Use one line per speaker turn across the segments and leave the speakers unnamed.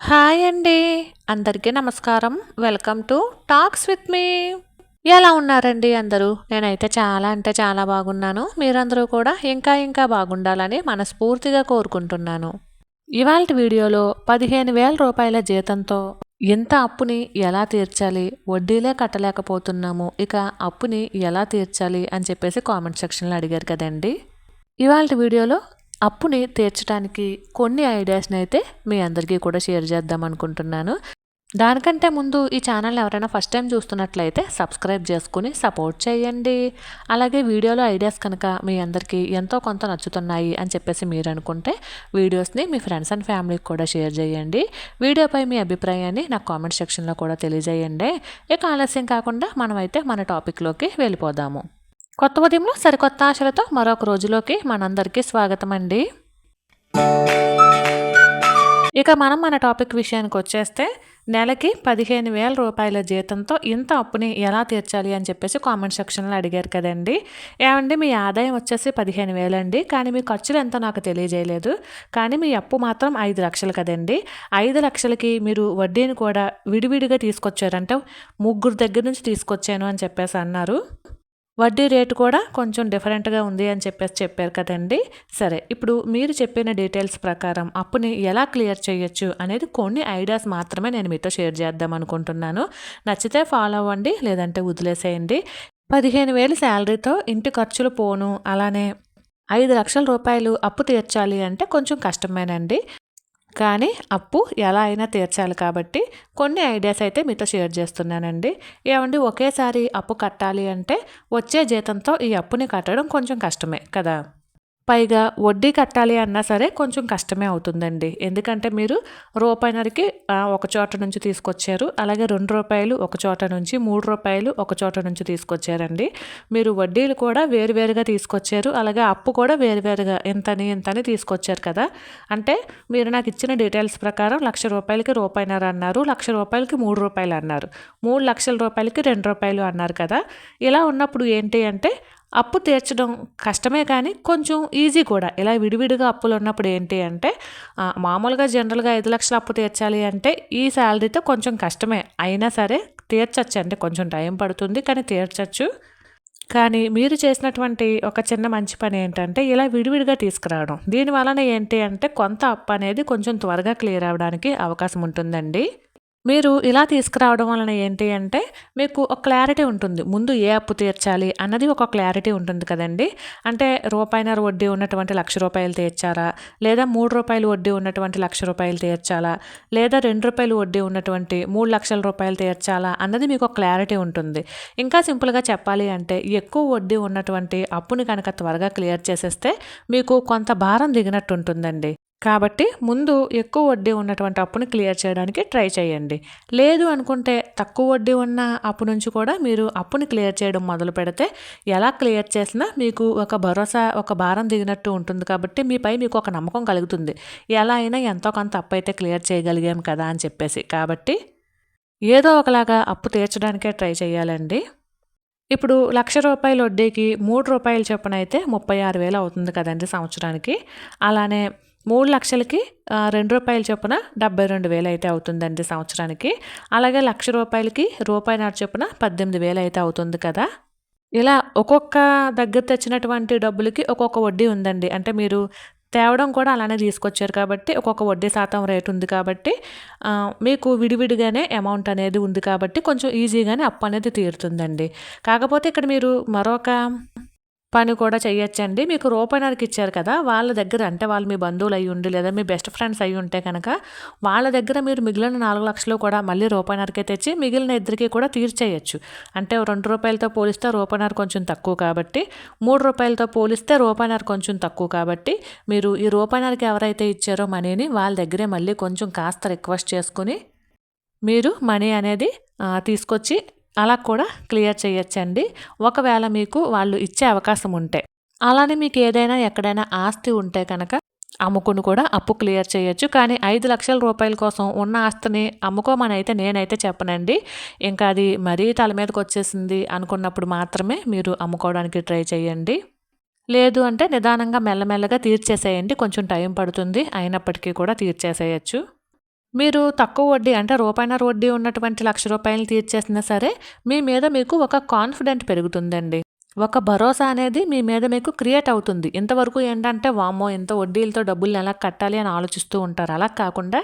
Hi అండి. అందరికీ నమస్కారం. Welcome to talks with me. ఎలా ఉన్నారండి అందరూ? నేనైతే చాలా అంటే చాలా బాగున్నాను. మీరందరూ కూడా ఇంకా ఇంకా బాగుండాలని మనస్ఫూర్తిగా కోరుకుంటున్నాను. ఇవాళ వీడియోలో పదిహేను వేల రూపాయల జీతంతో ఎంత అప్పుని ఎలా తీర్చాలి? వడ్డీలే కట్టలేకపోతున్నాము. ఇక అప్పుని ఎలా తీర్చాలి అని చెప్పేసి కామెంట్ సెక్షన్లో అడిగారు కదండి. ఇవాళ వీడియోలో అప్పుని తీర్చడానికి కొన్ని ఐడియాస్ని అయితే మీ అందరికీ కూడా షేర్ చేద్దాం అనుకుంటున్నాను. దానికంటే ముందు ఈ ఛానల్ ఎవరైనా ఫస్ట్ టైం చూస్తున్నట్లయితే సబ్స్క్రైబ్ చేసుకుని సపోర్ట్ చేయండి. అలాగే వీడియోలో ఐడియాస్ కనుక మీ అందరికీ ఎంతో కొంత నచ్చుతున్నాయి అని చెప్పేసి మీరు అనుకుంటే వీడియోస్ని మీ ఫ్రెండ్స్ అండ్ ఫ్యామిలీకి కూడా షేర్ చేయండి. వీడియోపై మీ అభిప్రాయాన్ని నాకు కామెంట్ సెక్షన్లో కూడా తెలియజేయండి. ఇక ఆలస్యం కాకుండా మనమైతే మన టాపిక్లోకి వెళ్ళిపోదాము. కొత్త ఉదయంలో సరికొత్త ఆశలతో మరొక రోజులోకి మనందరికీ స్వాగతం అండి ఇక మనం మన టాపిక్ విషయానికి వచ్చేస్తే నెలకి పదిహేను వేల రూపాయల జీతంతో ఇంత అప్పుని ఎలా తీర్చాలి అని చెప్పేసి కామెంట్ సెక్షన్లో అడిగారు కదండి. ఏమండి మీ ఆదాయం వచ్చేసి పదిహేను వేలండి కానీ మీ ఖర్చులు ఎంతో నాకు తెలియజేయలేదు. కానీ మీ అప్పు మాత్రం ఐదు లక్షలు కదండి. ఐదు లక్షలకి మీరు వడ్డీని కూడా విడివిడిగా తీసుకొచ్చారంటే ముగ్గురు దగ్గర నుంచి తీసుకొచ్చాను అని చెప్పేసి అన్నారు. వడ్డీ రేటు కూడా కొంచెం డిఫరెంట్గా ఉంది అని చెప్పేసి చెప్పారు కదండి. సరే ఇప్పుడు మీరు చెప్పిన డీటెయిల్స్ ప్రకారం అప్పుని ఎలా క్లియర్ చేయొచ్చు అనేది కొన్ని ఐడియాస్ మాత్రమే నేను మీతో షేర్ చేద్దాం అనుకుంటున్నాను. నచ్చితే ఫాలో అవ్వండి లేదంటే వదిలేసేయండి. పదిహేను వేలు శాలరీతో ఇంటి ఖర్చులు పోను అలానే ఐదు లక్షల రూపాయలు అప్పు తీర్చాలి అంటే కొంచెం కష్టమేనండి. కానీ అప్పు ఎలా అయినా తీర్చాలి కాబట్టి కొన్ని ఐడియాస్ అయితే మీతో షేర్ చేస్తున్నానండి. ఏమండి ఒకేసారి అప్పు కట్టాలి అంటే వచ్చే జీతంతో ఈ అప్పుని కట్టడం కొంచెం కష్టమే కదా? పైగా వడ్డీ కట్టాలి అన్నా సరే కొంచెం కష్టమే అవుతుందండి. ఎందుకంటే మీరు రూపాయినరకి ఒక చోట నుంచి తీసుకొచ్చారు. అలాగే రెండు రూపాయలు ఒక చోట నుంచి మూడు రూపాయలు ఒక చోట నుంచి తీసుకొచ్చారండి. మీరు వడ్డీలు కూడా వేరువేరుగా తీసుకొచ్చారు. అలాగే అప్పు కూడా వేరువేరుగా ఇంతని ఇంతని తీసుకొచ్చారు కదా. అంటే మీరు నాకు ఇచ్చిన డీటెయిల్స్ ప్రకారం లక్ష రూపాయలకి రూపాయినర అన్నారు లక్ష రూపాయలకి మూడు రూపాయలు అన్నారు. మూడు లక్షల రూపాయలకి రెండు రూపాయలు అన్నారు కదా. ఇలా ఉన్నప్పుడు ఏంటి అంటే అప్పు తీర్చడం కష్టమే కానీ కొంచెం ఈజీ కూడా. ఇలా విడివిడిగా అప్పులు ఉన్నప్పుడు ఏంటి అంటే మామూలుగా జనరల్గా ఐదు లక్షల అప్పు తీర్చాలి అంటే ఈ శాలరీతో కొంచెం కష్టమే. అయినా సరే తీర్చచ్చు అంటే కొంచెం టైం పడుతుంది కానీ తీర్చచ్చు. కానీ మీరు చేసినటువంటి ఒక చిన్న మంచి పని ఏంటంటే ఇలా విడివిడిగా తీసుకురావడం. దీని వలన ఏంటి అంటే కొంత అప్పు అనేది కొంచెం త్వరగా క్లియర్ అవ్వడానికి అవకాశం ఉంటుందండి. మీరు ఇలా తీసుకురావడం వలన ఏంటి అంటే మీకు ఒక క్లారిటీ ఉంటుంది. ముందు ఏ అప్పు తీర్చాలి అన్నది ఒక క్లారిటీ ఉంటుంది కదండి. అంటే రూపాయిన్నర వడ్డీ ఉన్నటువంటి లక్ష రూపాయలు తీర్చారా? లేదా మూడు రూపాయలు వడ్డీ ఉన్నటువంటి లక్ష రూపాయలు తీర్చాలా? లేదా రెండు రూపాయలు వడ్డీ ఉన్నటువంటి మూడు లక్షల రూపాయలు తీర్చాలా? అన్నది మీకు ఒక క్లారిటీ ఉంటుంది. ఇంకా సింపుల్గా చెప్పాలి అంటే ఎక్కువ వడ్డీ ఉన్నటువంటి అప్పుని కనుక త్వరగా క్లియర్ చేసేస్తే మీకు కొంత భారం దిగినట్టు ఉంటుందండి. కాబట్టి ముందు ఎక్కువ వడ్డీ ఉన్నటువంటి అప్పుని క్లియర్ చేయడానికి ట్రై చేయండి. లేదు అనుకుంటే తక్కువ వడ్డీ ఉన్న అప్పు నుంచి కూడా మీరు అప్పుని క్లియర్ చేయడం మొదలు పెడితే ఎలా క్లియర్ చేసినా మీకు ఒక భరోసా ఒక భారం దిగినట్టు ఉంటుంది కాబట్టి మీపై మీకు ఒక నమ్మకం కలుగుతుంది. ఎలా అయినా ఎంతో కొంత అప్పు అయితే క్లియర్ చేయగలిగాం కదా అని చెప్పేసి. కాబట్టి ఏదో ఒకలాగా అప్పు తీర్చడానికే ట్రై చేయాలండి. ఇప్పుడు లక్ష రూపాయల వడ్డీకి మూడు రూపాయలు చొప్పున అయితే ముప్పై ఆరు వేలు అవుతుంది కదండి సంవత్సరానికి. అలానే మూడు లక్షలకి రెండు రూపాయల చొప్పున డెబ్బై రెండు వేలు అయితే అవుతుందండి సంవత్సరానికి. అలాగే లక్ష రూపాయలకి రూపాయి చొప్పున పద్దెనిమిది వేలు అయితే అవుతుంది కదా. ఇలా ఒక్కొక్క దగ్గర తెచ్చినటువంటి డబ్బులకి ఒక్కొక్క వడ్డీ ఉందండి. అంటే మీరు తేవడం కూడా అలానే తీసుకొచ్చారు కాబట్టి ఒక్కొక్క వడ్డీ శాతం రేటు ఉంది కాబట్టి మీకు విడివిడిగానే అమౌంట్ అనేది ఉంది కాబట్టి కొంచెం ఈజీగానే అప్పు అనేది తీరుతుందండి. కాకపోతే ఇక్కడ మీరు మరొక పని కూడా చేయొచ్చండి మీకు రూపాయినరకి ఇచ్చారు కదా వాళ్ళ దగ్గర అంటే వాళ్ళు మీ బంధువులు అయి ఉండి లేదా మీ బెస్ట్ ఫ్రెండ్స్ అయ్యి ఉంటే కనుక వాళ్ళ దగ్గర మీరు మిగిలిన నాలుగు లక్షలు కూడా మళ్ళీ రూపాయినరకే తెచ్చి మిగిలిన ఇద్దరికి కూడా తీర్చేయచ్చు. అంటే రెండు రూపాయలతో పోలిస్తే రూపాయినర కొంచెం తక్కువ కాబట్టి మూడు రూపాయలతో పోలిస్తే రూపాయినర కొంచెం తక్కువ కాబట్టి మీరు ఈ రూపాయినరకి ఎవరైతే ఇచ్చారో మనీని వాళ్ళ దగ్గరే మళ్ళీ కొంచెం కాస్త రిక్వెస్ట్ చేసుకుని మీరు మనీ అనేది తీసుకొచ్చి అలా కూడా క్లియర్ చేయొచ్చండి. ఒకవేళ మీకు వాళ్ళు ఇచ్చే అవకాశం ఉంటే. అలానే మీకు ఏదైనా ఎక్కడైనా ఆస్తి ఉంటే కనుక అమ్ముకుని కూడా అప్పు క్లియర్ చేయొచ్చు. కానీ ఐదు లక్షల రూపాయల కోసం ఉన్న ఆస్తిని అమ్ముకోమని అయితే నేనైతే చెప్పనండి. ఇంకా అది మరీ తల మీదకి వచ్చేసింది అనుకున్నప్పుడు మాత్రమే మీరు అమ్ముకోవడానికి ట్రై చేయండి. లేదు అంటే నిదానంగా మెల్లమెల్లగా తీర్చేసేయండి. కొంచెం టైం పడుతుంది. అయినప్పటికీ కూడా తీర్చేసేయచ్చు. మీరు తక్కువ వడ్డీ అంటే రూపాయిన్నర వడ్డీ ఉన్నటువంటి లక్ష రూపాయలు తీర్చేసినా సరే మీ మీద మీకు ఒక కాన్ఫిడెంట్ పెరుగుతుందండి. ఒక భరోసా అనేది మీ మీద మీకు క్రియేట్ అవుతుంది. ఇంతవరకు ఏంటంటే వామ్మో ఇంత వడ్డీలతో డబ్బులు ఎలా కట్టాలి అని ఆలోచిస్తూ ఉంటారు. అలా కాకుండా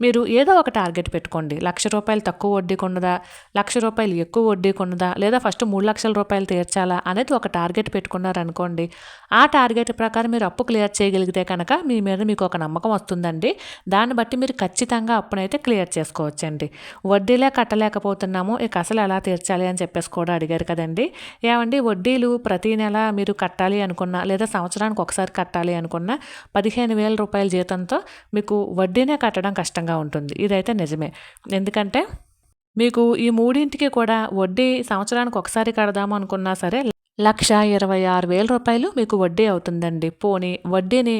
మీరు ఏదో ఒక టార్గెట్ పెట్టుకోండి. లక్ష రూపాయలు తక్కువ వడ్డీకి కొన్నదా? లక్ష రూపాయలు ఎక్కువ వడ్డీకి కొన్నదా? లేదా ఫస్ట్ మూడు లక్షల రూపాయలు తీర్చాలా? అనేది ఒక టార్గెట్ పెట్టుకున్నారనుకోండి ఆ టార్గెట్ ప్రకారం మీరు అప్పు క్లియర్ చేయగలిగితే కనుక మీ మీద మీకు ఒక నమ్మకం వస్తుందండి. దాన్ని బట్టి మీరు ఖచ్చితంగా అప్పునైతే క్లియర్ చేసుకోవచ్చండి. వడ్డీలే కట్టలేకపోతున్నాము ఇక అసలు ఎలా తీర్చాలి అని చెప్పేసి కూడా అడిగారు కదండి. ఏమండి? వడ్డీలు ప్రతి నెల మీరు కట్టాలి అనుకున్నా లేదా సంవత్సరానికి ఒకసారి కట్టాలి అనుకున్నా పదిహేను వేల రూపాయల జీతంతో మీకు వడ్డీనే కట్టడం కష్టంగా ఉంటుంది. ఇదైతే నిజమే. ఎందుకంటే మీకు ఈ మూడింటికి కూడా వడ్డీ సంవత్సరానికి ఒకసారి కడదాము అనుకున్నా సరే లక్ష ఇరవై ఆరు వేల రూపాయలు మీకు వడ్డీ అవుతుందండి. పోనీ వడ్డీని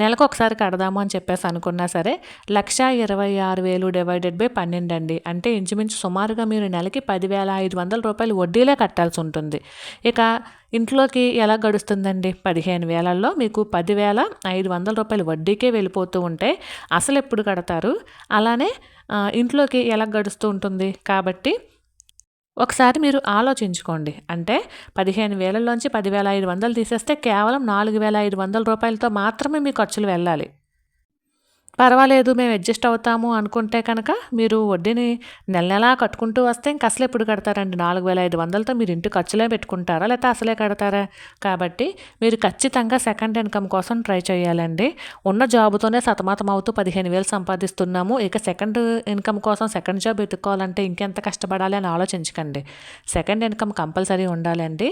నెలకు ఒకసారి కడదాము అని చెప్పేసి అనుకున్నా సరే లక్ష ఇరవై ఆరు వేలు డివైడెడ్ బై పన్నెండు అండి. అంటే ఇంచుమించు సుమారుగా మీరు నెలకి పదివేల ఐదు వందల రూపాయలు వడ్డీలే కట్టాల్సి ఉంటుంది. ఇక ఇంట్లోకి ఎలా గడుస్తుందండి? పదిహేను వేలల్లో మీకు పదివేల ఐదు వందల రూపాయలు వడ్డీకే వెళ్ళిపోతూ ఉంటే అసలు ఎప్పుడు కడతారు? అలానే ఇంట్లోకి ఎలా గడుస్తూ ఉంటుంది? కాబట్టి ఒకసారి మీరు ఆలోచించుకోండి. అంటే పదిహేను వేలలోంచి పదివేల ఐదు వందలు తీసేస్తే కేవలం నాలుగు వేల ఐదు వందల రూపాయలతో మాత్రమే మీ ఖర్చులు వెళ్ళాలి. పర్వాలేదు మేము అడ్జస్ట్ అవుతాము అనుకుంటే కనుక మీరు వడ్డీని నెల నెలా కట్టుకుంటూ వస్తే ఇంక అసలు ఎప్పుడు కడతారండి? నాలుగు వేల ఐదు వందలతో మీరు ఇంటి ఖర్చులే పెట్టుకుంటారా? లేకపోతే అసలే కడతారా? కాబట్టి మీరు ఖచ్చితంగా సెకండ్ ఇన్కమ్ కోసం ట్రై చేయాలండి. ఉన్న జాబుతోనే సతమతం అవుతూ పదిహేను వేలు సంపాదిస్తున్నాము. ఇక సెకండ్ ఇన్కమ్ కోసం సెకండ్ జాబ్ వెతుక్కోవాలంటే ఇంకెంత కష్టపడాలి అని ఆలోచించకండి. సెకండ్ ఇన్కమ్ కంపల్సరీ ఉండాలండి.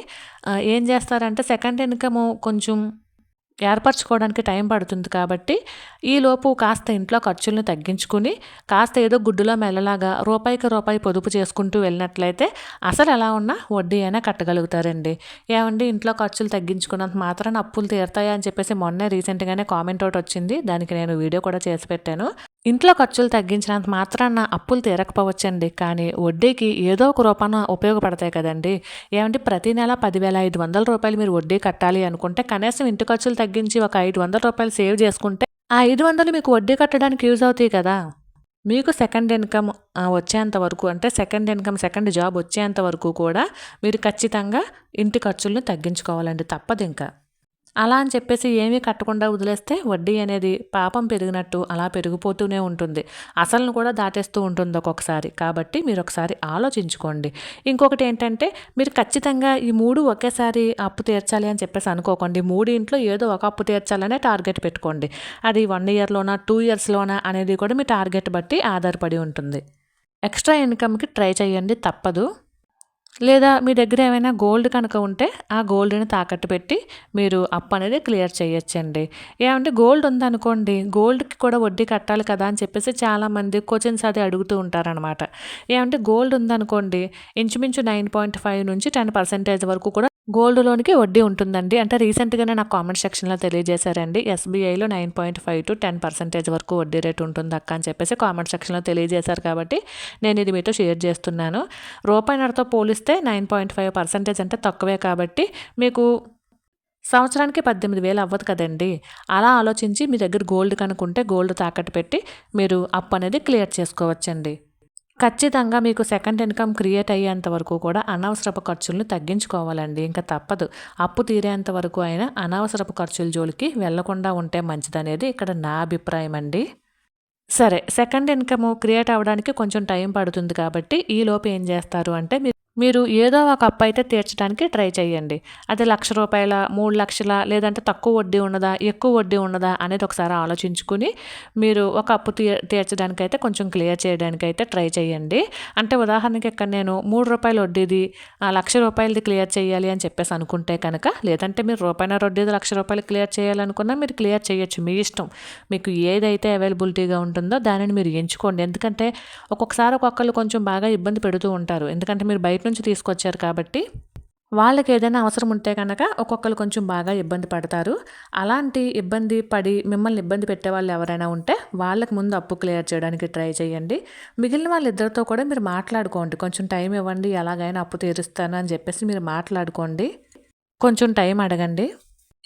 ఏం చేస్తారంటే సెకండ్ ఇన్కమ్ కొంచెం ఏర్పరచుకోవడానికి టైం పడుతుంది కాబట్టి ఈలోపు కాస్త ఇంట్లో ఖర్చులను తగ్గించుకుని కాస్త ఏదో గుడ్డులో మెల్లలాగా రూపాయికి రూపాయి పొదుపు చేసుకుంటూ వెళ్ళినట్లయితే అసలు ఎలా ఉన్నా వడ్డీ అయినా కట్టగలుగుతారండి. ఏమండి? ఇంట్లో ఖర్చులు తగ్గించుకున్నంత మాత్రాన అప్పులు తీరుతాయా అని చెప్పేసి మొన్నే రీసెంట్గానే కామెంట్ ఒకటి వచ్చింది. దానికి నేను వీడియో కూడా చేసి పెట్టాను. ఇంట్లో ఖర్చులు తగ్గించినంత మాత్రాన అప్పులు తీరకపోవచ్చండి. కానీ వడ్డీకి ఏదో ఒక రూపాన ఉపయోగపడతాయి కదండి. ఏమంటే ప్రతి నెల పదివేల ఐదు వందల రూపాయలు మీరు వడ్డీ కట్టాలి అనుకుంటే కనీసం ఇంటి ఖర్చులు తగ్గించి ఒక ఐదు వందల రూపాయలు సేవ్ చేసుకుంటే ఆ ఐదు వందలు మీకు వడ్డీ కట్టడానికి యూజ్ అవుతాయి కదా. మీకు సెకండ్ ఇన్కమ్ వచ్చేంత వరకు అంటే సెకండ్ ఇన్కమ్ సెకండ్ జాబ్ వచ్చేంత వరకు కూడా మీరు ఖచ్చితంగా ఇంటి ఖర్చులను తగ్గించుకోవాలండి తప్పదు ఇంకా. అలా అని చెప్పేసి ఏమీ కట్టకుండా వదిలేస్తే వడ్డీ అనేది పాపం పెరిగినట్టు అలా పెరిగిపోతూనే ఉంటుంది. అసలును కూడా దాటేస్తూ ఉంటుంది ఒక్కొక్కసారి. కాబట్టి మీరు ఒకసారి ఆలోచించుకోండి. ఇంకొకటి ఏంటంటే మీరు ఖచ్చితంగా ఈ మూడు ఒకేసారి అప్పు తీర్చాలి అని చెప్పేసి అనుకోకండి. మూడు ఇంట్లో ఏదో ఒక అప్పు తీర్చాలనే టార్గెట్ పెట్టుకోండి. అది వన్ ఇయర్లోనా టూ ఇయర్స్లోనా అనేది కూడా మీ టార్గెట్ బట్టి ఆధారపడి ఉంటుంది. ఎక్స్ట్రా ఇన్కమ్కి ట్రై చేయండి తప్పదు. లేదా మీ దగ్గర ఏమైనా గోల్డ్ కనుక ఉంటే ఆ గోల్డ్ని తాకట్టు పెట్టి మీరు అప్పు అనేది క్లియర్ చేయొచ్చండి. ఏమంటే గోల్డ్ ఉందనుకోండి గోల్డ్కి కూడా వడ్డీ కట్టాలి కదా అని చెప్పేసి చాలామంది క్వశ్చన్స్ అది అడుగుతూ ఉంటారనమాట ఏమంటే గోల్డ్ ఉందనుకోండి ఇంచుమించు నైన్ పాయింట్ ఫైవ్ నుంచి టెన్ పర్సెంటేజ్ వరకు కూడా గోల్డ్ లోన్కి వడ్డీ ఉంటుందండి. అంటే రీసెంట్గానే నాకు కామెంట్ సెక్షన్లో తెలియజేశారండి. ఎస్బీఐలో nine point five to ten percentage వరకు వడ్డీ రేట్ ఉంటుంది అక్క అని చెప్పేసి కామెంట్ సెక్షన్లో తెలియజేశారు కాబట్టి నేను ఇది మీతో షేర్ చేస్తున్నాను. రూపాయినరతో పోలిస్తే నైన్ పాయింట్ ఫైవ్ పర్సెంటేజ్ అంటే తక్కువే కాబట్టి మీకు సంవత్సరానికి పద్దెనిమిది వేలు అవ్వదు కదండి. అలా ఆలోచించి మీ దగ్గర గోల్డ్ కనుక్కుంటే గోల్డ్ తాకట్టు పెట్టి మీరు అప్పు అనేది క్లియర్ చేసుకోవచ్చండి. ఖచ్చితంగా మీకు సెకండ్ ఇన్కమ్ క్రియేట్ అయ్యేంత వరకు కూడా అనవసరపు ఖర్చులను తగ్గించుకోవాలండి. ఇంకా తప్పదు. అప్పు తీరేంత వరకు అయినా అనవసరపు ఖర్చుల జోలికి వెళ్ళకుండా ఉంటే మంచిదనేది ఇక్కడ నా అభిప్రాయం అండి. సరే సెకండ్ ఇన్కమ్ క్రియేట్ అవ్వడానికి కొంచెం టైం పడుతుంది కాబట్టి ఈ ఏం చేస్తారు అంటే మీరు మీరు ఏదో ఒక అప్పు అయితే తీర్చడానికి ట్రై చేయండి. అది లక్ష రూపాయల మూడు లక్షల లేదంటే తక్కువ వడ్డీ ఉన్నదా ఎక్కువ వడ్డీ ఉన్నదా అనేది ఒకసారి ఆలోచించుకుని మీరు ఒక అప్పు తీ తీర్చడానికి అయితే కొంచెం క్లియర్ చేయడానికి అయితే ట్రై చేయండి. అంటే ఉదాహరణకి ఇక్కడ నేను మూడు రూపాయల వడ్డీది ఆ, లక్ష రూపాయలది క్లియర్ చేయాలి అని చెప్పేసి అనుకుంటే కనుక లేదంటే మీరు రూపాయల వడ్డీది లక్ష రూపాయలు క్లియర్ చేయాలనుకున్నా మీరు క్లియర్ చేయొచ్చు మీ ఇష్టం. మీకు ఏదైతే అవైలబిలిటీగా ఉంటుందో దానిని మీరు ఎంచుకోండి. ఎందుకంటే ఒక్కొక్కసారి ఒక్కొక్కరు కొంచెం బాగా ఇబ్బంది పెడుతూ ఉంటారు. ఎందుకంటే మీరు బయట నుంచి తీసుకొచ్చారు కాబట్టి వాళ్ళకి ఏదైనా అవసరం ఉంటే కనుక ఒక్కొక్కరు కొంచెం బాగా ఇబ్బంది పడతారు. అలాంటి ఇబ్బంది పడి మిమ్మల్ని ఇబ్బంది పెట్టే వాళ్ళు ఎవరైనా ఉంటే వాళ్ళకి ముందు అప్పు క్లియర్ చేయడానికి ట్రై చేయండి. మిగిలిన వాళ్ళిద్దరితో కూడా మీరు మాట్లాడుకోండి. కొంచెం టైం ఇవ్వండి ఎలాగైనా అప్పు తీరుస్తాను అని చెప్పేసి మీరు మాట్లాడుకోండి. కొంచెం టైం అడగండి.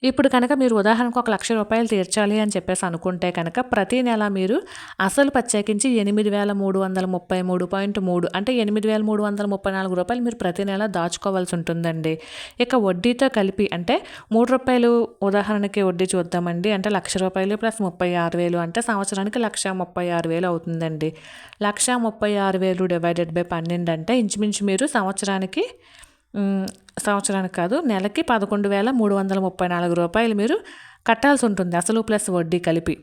ఇప్పుడు కనుక మీరు ఉదాహరణకు ఒక లక్ష రూపాయలు తీర్చాలి అని చెప్పేసి అనుకుంటే కనుక ప్రతి నెల మీరు అసలు ప్రత్యేకించి ఎనిమిది వేల మూడు వందల ముప్పై మూడు పాయింట్ మూడు అంటే ఎనిమిది వేల మూడు వందల ముప్పై నాలుగు రూపాయలు మీరు ప్రతి నెల దాచుకోవాల్సి ఉంటుందండి. ఇక వడ్డీతో కలిపి అంటే మూడు రూపాయలు ఉదాహరణకి వడ్డీ చూద్దామండి అంటే లక్ష రూపాయలు ప్లస్ ముప్పై ఆరు వేలు అంటే సంవత్సరానికి లక్ష ముప్పై ఆరు వేలు అవుతుందండి. లక్ష ముప్పై ఆరు వేలు డివైడెడ్ బై పన్నెండు అంటే ఇంచుమించు మీరు సంవత్సరానికి సంవత్సరానికి కాదు నెలకి పదకొండు వేల మూడు వందల ముప్పై నాలుగు రూపాయలు మీరు కట్టాల్సి ఉంటుంది అసలు ప్లస్ వడ్డీ కలిపి.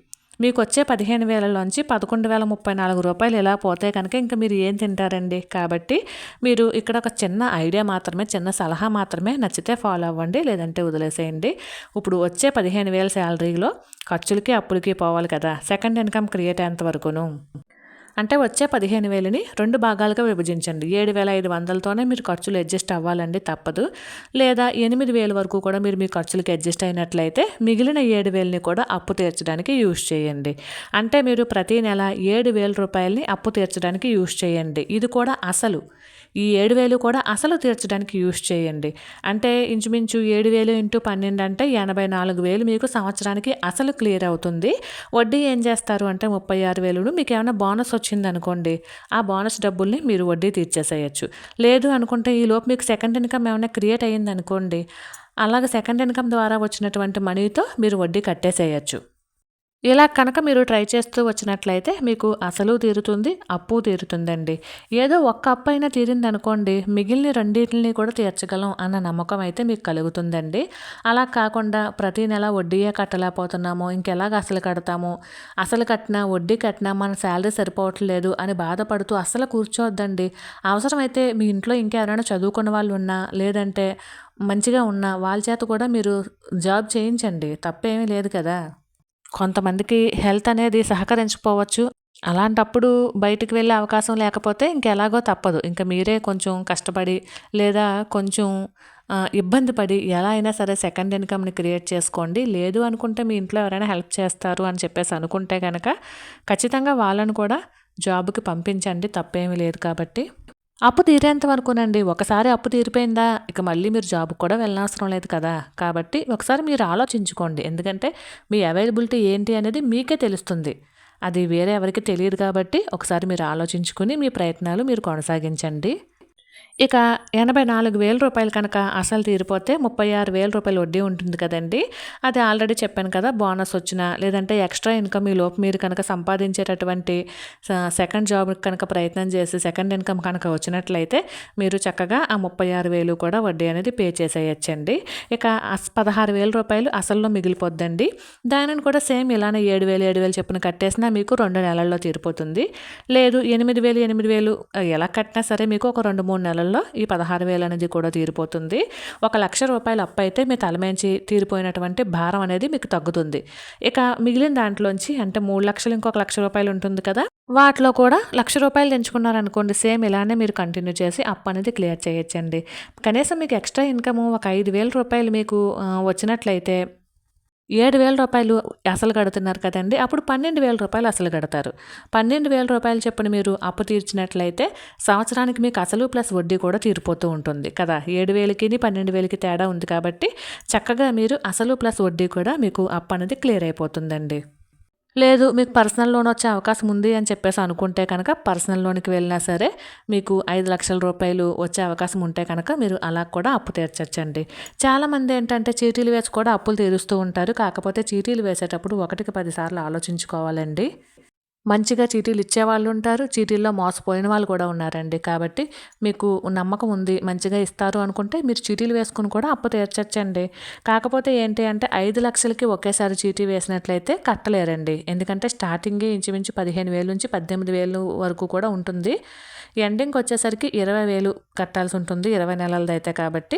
మీకు వచ్చే పదిహేను వేలలోంచి పదకొండు వేల ముప్పై నాలుగు రూపాయలు ఎలా పోతే కనుక ఇంకా మీరు ఏం తింటారండి? కాబట్టి మీరు ఇక్కడ ఒక చిన్న ఐడియా మాత్రమే చిన్న సలహా మాత్రమే నచ్చితే ఫాలో అవ్వండి లేదంటే వదిలేసేయండి. ఇప్పుడు వచ్చే పదిహేను వేల శాలరీలో ఖర్చులకి అప్పులకి పోవాలి కదా. సెకండ్ ఇన్కమ్ క్రియేట్ అయ్యేంత వరకును. అంటే వచ్చే పదిహేను వేలని రెండు భాగాలుగా విభజించండి. ఏడు వేల ఐదు వందలతోనే మీరు ఖర్చులు అడ్జస్ట్ అవ్వాలండి తప్పదు. లేదా ఎనిమిది వేల వరకు కూడా మీరు మీ ఖర్చులకి అడ్జస్ట్ అయినట్లయితే మిగిలిన ఏడు వేలని కూడా అప్పు తీర్చడానికి యూజ్ చేయండి. అంటే మీరు ప్రతి నెల ఏడు వేల రూపాయలని అప్పు తీర్చడానికి యూజ్ చేయండి. ఇది కూడా అసలు. ఈ ఏడు వేలు కూడా అసలు తీర్చడానికి యూజ్ చేయండి. అంటే ఇంచుమించు ఏడు వేలు ఇంటూ పన్నెండు అంటే ఎనభై నాలుగు వేలు మీకు సంవత్సరానికి అసలు క్లియర్ అవుతుంది. వడ్డీ ఏం చేస్తారు అంటే ముప్పై ఆరు వేలు మీకు ఏమైనా బోనస్ వచ్చింది అనుకోండి ఆ బోనస్ డబ్బుల్ని మీరు వడ్డీ తీర్చేసేయచ్చు. లేదు అనుకుంటే ఈ లోపు మీకు సెకండ్ ఇన్కమ్ ఏమైనా క్రియేట్ అయ్యింది అనుకోండి అలాగే సెకండ్ ఇన్కమ్ ద్వారా వచ్చినటువంటి మనీతో మీరు వడ్డీ కట్టేసేయచ్చు. ఇలా కనుక మీరు ట్రై చేస్తూ వచ్చినట్లయితే మీకు అసలు తీరుతుంది అప్పు తీరుతుందండి. ఏదో ఒక్క అప్పు అయినా తీరింది అనుకోండి మిగిలిన రెండింటిని కూడా తీర్చగలం అన్న నమ్మకం అయితే మీకు కలుగుతుందండి. అలా కాకుండా ప్రతి నెల వడ్డీయే కట్టలేకపోతున్నాము ఇంకెలాగ అసలు కడతాము? అసలు కట్టినా వడ్డీ కట్టినా మన శాలరీ సరిపోవట్లేదు అని బాధపడుతూ అసలు కూర్చోవద్దండి. అవసరమైతే మీ ఇంట్లో ఇంకెవరైనా చదువుకున్న వాళ్ళు ఉన్నా లేదంటే మంచిగా ఉన్న వాళ్ళ చేత కూడా మీరు జాబ్ చేయించండి. తప్పేమీ లేదు కదా. కొంతమందికి హెల్త్ అనేది సహకరించకపోవచ్చు అలాంటప్పుడు బయటికి వెళ్ళే అవకాశం లేకపోతే ఇంకెలాగో తప్పదు. ఇంకా మీరే కొంచెం కష్టపడి లేదా కొంచెం ఇబ్బంది పడి ఎలా అయినా సరే సెకండ్ ఇన్కమ్ని క్రియేట్ చేసుకోండి. లేదు అనుకుంటే మీ ఇంట్లో ఎవరైనా హెల్ప్ చేస్తారు అని చెప్పేసి అనుకుంటే కనుక ఖచ్చితంగా వాళ్ళను కూడా జాబ్కి పంపించండి. తప్పేమీ లేదు కాబట్టి. అప్పు తీరేంత వరకునండి. ఒకసారి అప్పు తీరిపోయిందా? ఇక మళ్ళీ మీరు జాబ్ కూడా వెళ్ళనవసరం లేదు కదా. కాబట్టి ఒకసారి మీరు ఆలోచించుకోండి. ఎందుకంటే మీ అవైలబిలిటీ ఏంటి అనేది మీకే తెలుస్తుంది. అది వేరే ఎవరికి తెలియదు కాబట్టి ఒకసారి మీరు ఆలోచించుకుని మీ ప్రయత్నాలు మీరు కొనసాగించండి. ఇక ఎనభై నాలుగు వేల రూపాయలు కనుక అసలు తీరిపోతే ముప్పై ఆరు వేల రూపాయలు వడ్డీ ఉంటుంది కదండి. అది ఆల్రెడీ చెప్పాను కదా బోనస్ వచ్చినా లేదంటే ఎక్స్ట్రా ఇన్కమ్ ఈ లోపు మీరు కనుక సంపాదించేటటువంటి సెకండ్ జాబ్ కనుక ప్రయత్నం చేసి సెకండ్ ఇన్కమ్ కనుక వచ్చినట్లయితే మీరు చక్కగా ఆ ముప్పై ఆరు వేలు కూడా వడ్డీ అనేది పే చేసేయచ్చండి. ఇక పదహారు వేల రూపాయలు అసల్లో మిగిలిపోద్దండి. దానిని కూడా సేమ్ ఇలానే ఏడు వేలు ఏడు వేలు చెప్పిన కట్టేసినా మీకు రెండు నెలల్లో తీరిపోతుంది. లేదు ఎనిమిది వేలు ఎనిమిది వేలు ఎలా కట్టినా సరే మీకు ఒక రెండు మూడు నెలల్లో నెలల్లో ఈ పదహారు వేలు అనేది కూడా తీరిపోతుంది. ఒక లక్ష రూపాయలు అప్పు అయితే మీ తలమేంచి తీరిపోయినటువంటి భారం అనేది మీకు తగ్గుతుంది. ఇక మిగిలిన దాంట్లోంచి అంటే మూడు లక్షలు ఇంకొక లక్ష రూపాయలు ఉంటుంది కదా వాటిలో కూడా లక్ష రూపాయలు తెంచుకున్నారనుకోండి సేమ్ ఇలానే మీరు కంటిన్యూ చేసి అప్పు అనేది క్లియర్ చేయొచ్చండి. కనీసం మీకు ఎక్స్ట్రా ఇన్కమ్ ఒక ఐదు వేల రూపాయలు మీకు వచ్చినట్లయితే ఏడు వేల రూపాయలు అసలు కడుతున్నారు కదండి. అప్పుడు పన్నెండు వేల రూపాయలు అసలు కడతారు. పన్నెండు వేల రూపాయలు చెప్పిన మీరు అప్పు తీర్చినట్లయితే సంవత్సరానికి మీకు అసలు ప్లస్ వడ్డీ కూడా తీరిపోతూ ఉంటుంది కదా. ఏడు వేలకి పన్నెండు వేలకి తేడా ఉంది కాబట్టి చక్కగా మీరు అసలు ప్లస్ వడ్డీ కూడా మీకు అప్పు అనేది క్లియర్ అయిపోతుందండి. లేదు మీకు పర్సనల్ లోన్ వచ్చే అవకాశం ఉంది అని చెప్పేసి అనుకుంటే కనుక పర్సనల్ లోన్కి వెళ్ళినా సరే మీకు ఐదు లక్షల రూపాయలు వచ్చే అవకాశం ఉంటే కనుక మీరు అలా కూడా అప్పు తీర్చచ్చండి. చాలామంది ఏంటంటే చీటీలు వేసి కూడా అప్పులు తీరుస్తూ ఉంటారు. కాకపోతే చీటీలు వేసేటప్పుడు ఒకటికి పదిసార్లు ఆలోచించుకోవాలండి. మంచిగా చీటీలు ఇచ్చేవాళ్ళు ఉంటారు చీటీల్లో మోసపోయిన వాళ్ళు కూడా ఉన్నారండి. కాబట్టి మీకు నమ్మకం ఉంది మంచిగా ఇస్తారు అనుకుంటే మీరు చీటీలు వేసుకుని కూడా అప్పు తీర్చచ్చండి. కాకపోతే ఏంటి అంటే ఐదు లక్షలకి ఒకేసారి చీటీ వేసినట్లయితే కట్టలేరండి. ఎందుకంటే స్టార్టింగే ఇంచుమించు పదిహేను వేలు నుంచి పద్దెనిమిది వేలు వరకు కూడా ఉంటుంది. ఎండింగ్ వచ్చేసరికి ఇరవై వేలు కట్టాల్సి ఉంటుంది ఇరవై నెలలది అయితే కాబట్టి.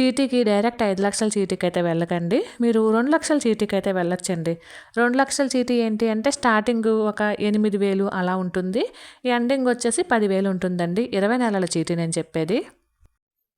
చీటీకి డైరెక్ట్ ఐదు లక్షల చీటీకి అయితే వెళ్ళకండి. మీరు రెండు లక్షల చీటీకి అయితే వెళ్ళొచ్చండి. రెండు లక్షల చీటీ ఏంటి అంటే స్టార్టింగ్ ఒక ఎనిమిది వేలు అలా ఉంటుంది. ఎండింగ్ వచ్చేసి పదివేలు ఉంటుందండి. ఇరవై నెలల చీటీ నేను చెప్పేది.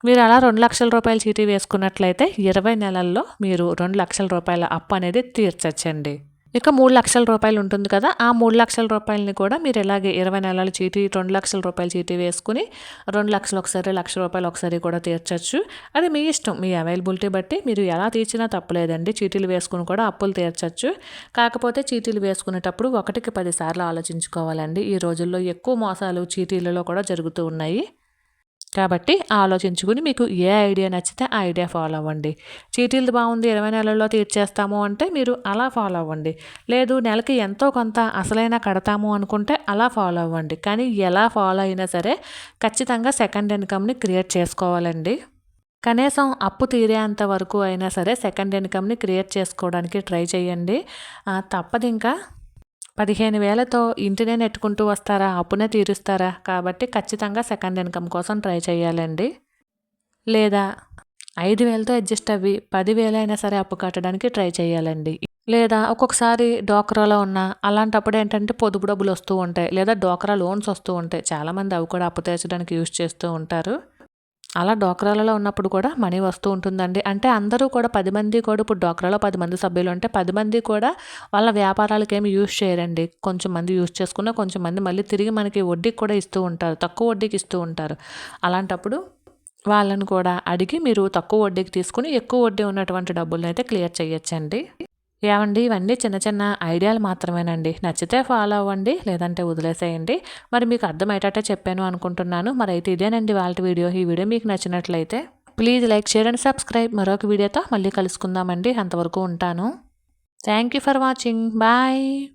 మీరు అలా రెండు లక్షల రూపాయల చీటీ వేసుకున్నట్లయితే ఇరవై నెలల్లో మీరు రెండు లక్షల రూపాయల అప్పు అనేది తీర్చచ్చండి. ఇక మూడు లక్షల రూపాయలు ఉంటుంది కదా ఆ మూడు లక్షల రూపాయలని కూడా మీరు ఇలాగే ఇరవై నెలల చీటీ రెండు లక్షల రూపాయల చీటీ వేసుకుని రెండు లక్షలు ఒకసారి లక్ష రూపాయలు ఒకసారి కూడా తీర్చచ్చు. అది మీ ఇష్టం మీ అవైలబిలిటీ బట్టి మీరు ఎలా తీర్చినా తప్పలేదండి. చీటీలు వేసుకుని కూడా అప్పులు తీర్చచ్చు. కాకపోతే చీటీలు వేసుకునేటప్పుడు ఒకటికి పదిసార్లు ఆలోచించుకోవాలండి. ఈ రోజుల్లో ఎక్కువ మోసాలు చీటీలలో కూడా జరుగుతూ ఉన్నాయి. కాబట్టి ఆలోచించుకుని మీకు ఏ ఐడియా నచ్చితే ఆ ఐడియా ఫాలో అవ్వండి. చీటీలు బాగుంది ఇరవై నెలల్లో తీర్చేస్తాము అంటే మీరు అలా ఫాలో అవ్వండి. లేదు నెలకి ఎంతో కొంత అసలైనా కడతాము అనుకుంటే అలా ఫాలో అవ్వండి. కానీ ఎలా ఫాలో అయినా సరే ఖచ్చితంగా సెకండ్ ఇన్కమ్ని క్రియేట్ చేసుకోవాలండి. కనీసం అప్పు తీరేంత వరకు అయినా సరే సెకండ్ ఇన్కమ్ని క్రియేట్ చేసుకోవడానికి ట్రై చేయండి. తప్పదు ఇంకా పదిహేను వేలతో ఇంటినే నెట్టుకుంటూ వస్తారా? అప్పునే తీరుస్తారా? కాబట్టి ఖచ్చితంగా సెకండ్ ఇన్కమ్ కోసం ట్రై చేయాలండి. లేదా ఐదు వేలతో అడ్జస్ట్ అవ్వి పదివేలైనా సరే అప్పు కట్టడానికి ట్రై చేయాలండి. లేదా ఒక్కొక్కసారి డోక్రాలో ఉన్న అలాంటప్పుడు ఏంటంటే పొదుపు డబ్బులు వస్తూ ఉంటాయి. లేదా డోక్రా లోన్స్ వస్తూ ఉంటాయి. చాలామంది అవి కూడా అప్పు తీర్చడానికి యూజ్ చేస్తూ ఉంటారు. అలా డోక్రాలలో ఉన్నప్పుడు కూడా మనీ వస్తూ ఉంటుందండి. అంటే అందరూ కూడా పది మంది కూడా ఇప్పుడు డోక్రాలో పది మంది సభ్యులు ఉంటే పది మంది కూడా వాళ్ళ వ్యాపారాలకు ఏమి యూజ్ చేయరండి. కొంచెం మంది యూజ్ చేసుకున్న కొంచెం మంది మళ్ళీ తిరిగి మనకి వడ్డీకి కూడా ఇస్తూ ఉంటారు. తక్కువ వడ్డీకి ఇస్తూ ఉంటారు. అలాంటప్పుడు వాళ్ళని కూడా అడిగి మీరు తక్కువ వడ్డీకి తీసుకుని ఎక్కువ వడ్డీ ఉన్నటువంటి డబ్బులను అయితే క్లియర్ చేయొచ్చండి. ఏమండి? ఇవన్నీ చిన్న చిన్న ఐడియాలు మాత్రమేనండి. నచ్చితే ఫాలో అవ్వండి లేదంటే వదిలేసేయండి. మరి మీకు అర్థమయ్యేటట్టే చెప్పాను అనుకుంటున్నాను. మరి అయితే ఇదేనండి వాళ్ళ వీడియో. ఈ వీడియో మీకు నచ్చినట్లయితే please like share and subscribe. మరొక వీడియోతో మళ్ళీ కలుసుకుందామండి. అంతవరకు ఉంటాను. Thank you for watching. Bye.